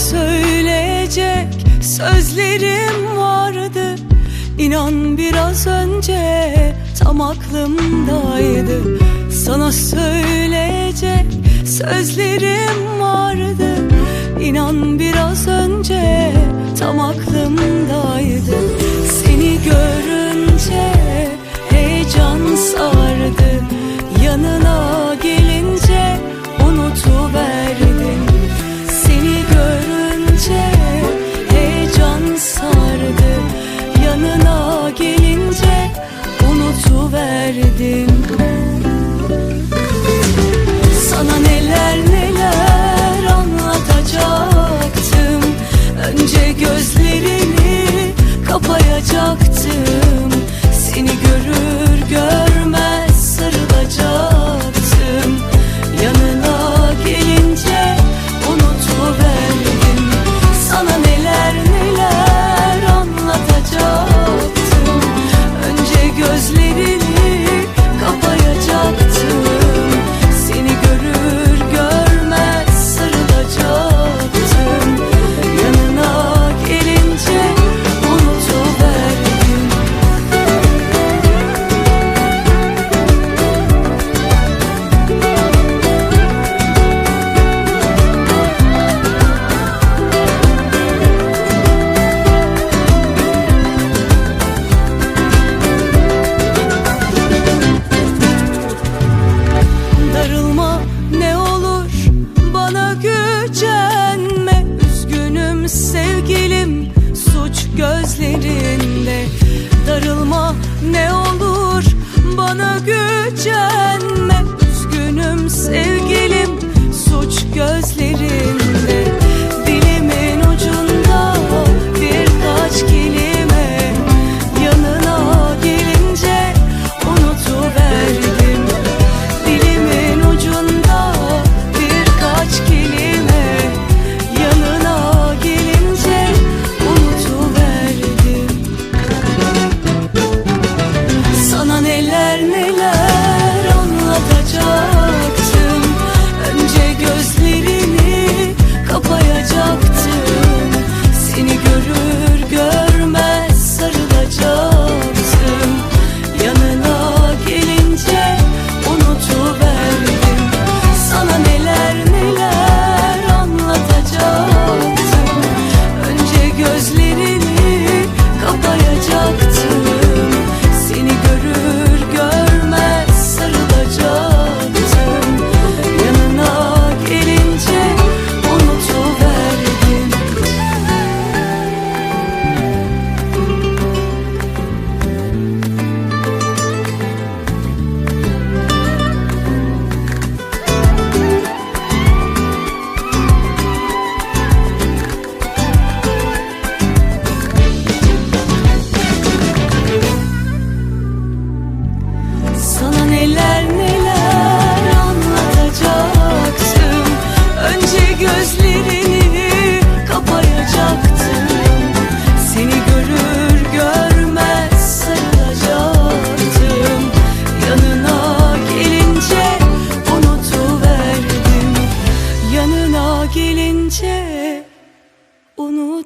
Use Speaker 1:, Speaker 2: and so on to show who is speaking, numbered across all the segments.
Speaker 1: Söyleyecek sözlerim vardı. İnan biraz önce tam aklımdaydı. Sana söyleyecek sözlerim vardı. İnan biraz önce tam aklımdaydı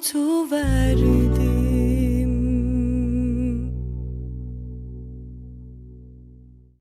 Speaker 1: Too bad.